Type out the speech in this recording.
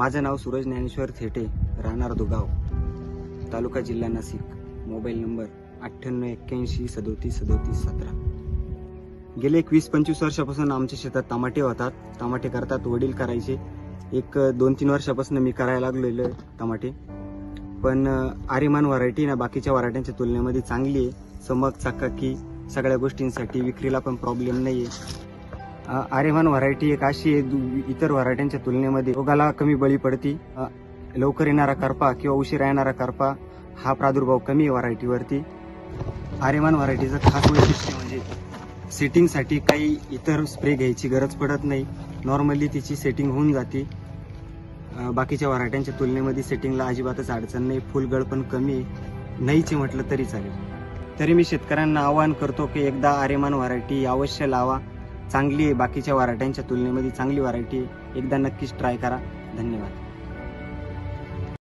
माझं नाव सूरज ज्ञानेश्वर थेटे राहणार दुगाव. तालुका जिल्हा नाशिक. मोबाईल नंबर अठ्ठ्याण्णव एक्क्याऐंशी सदोतीस सदोतीस सतरा. गेले एक वीस पंचवीस वर्षापासून आमच्या शेतात टमाटे होतात. टमाटे करतात वडील करायचे. एक दोन तीन वर्षापासून मी करायला लागलेलो आहे टमाटे पण आर्यमान व्हरायटी ना बाकीच्या व्हरायट्यांच्या तुलनेमध्ये चांगली आहे. समक चाकाकी सगळ्या गोष्टींसाठी विक्रीला पण प्रॉब्लेम नाही आहे आर्यमान व्हरायटी एक अशी आहे दु- इतर व्हरायट्यांच्या तुलनेमध्ये रोगाला कमी बळी पडती लवकर येणारा करपा किंवा उशिरा येणारा करपा हा प्रादुर्भाव कमी आहे व्हरायटीवरती. आर्यमान व्हरायटीचं खास वैशिष्ट्य म्हणजे सेटिंगसाठी काही इतर स्प्रे घ्यायची गरज पडत नाही. नॉर्मली तिची सेटिंग होऊन जाते. बाकीच्या व्हरायट्यांच्या तुलनेमध्ये सेटिंगला अजिबातच अडचण नाही. फुलगळ पण कमी आहे. नाहीचे म्हटलं तरी चालेल. तरी मी शेतकऱ्यांना आवाहन करतो की एकदा आर्यमान व्हरायटी अवश्य लावा. चांगली आहे. बाकीच्या व्हरायट्यांच्या तुलनेमध्ये चांगली व्हरायटी आहे. एकदा नक्कीच ट्राय करा. धन्यवाद.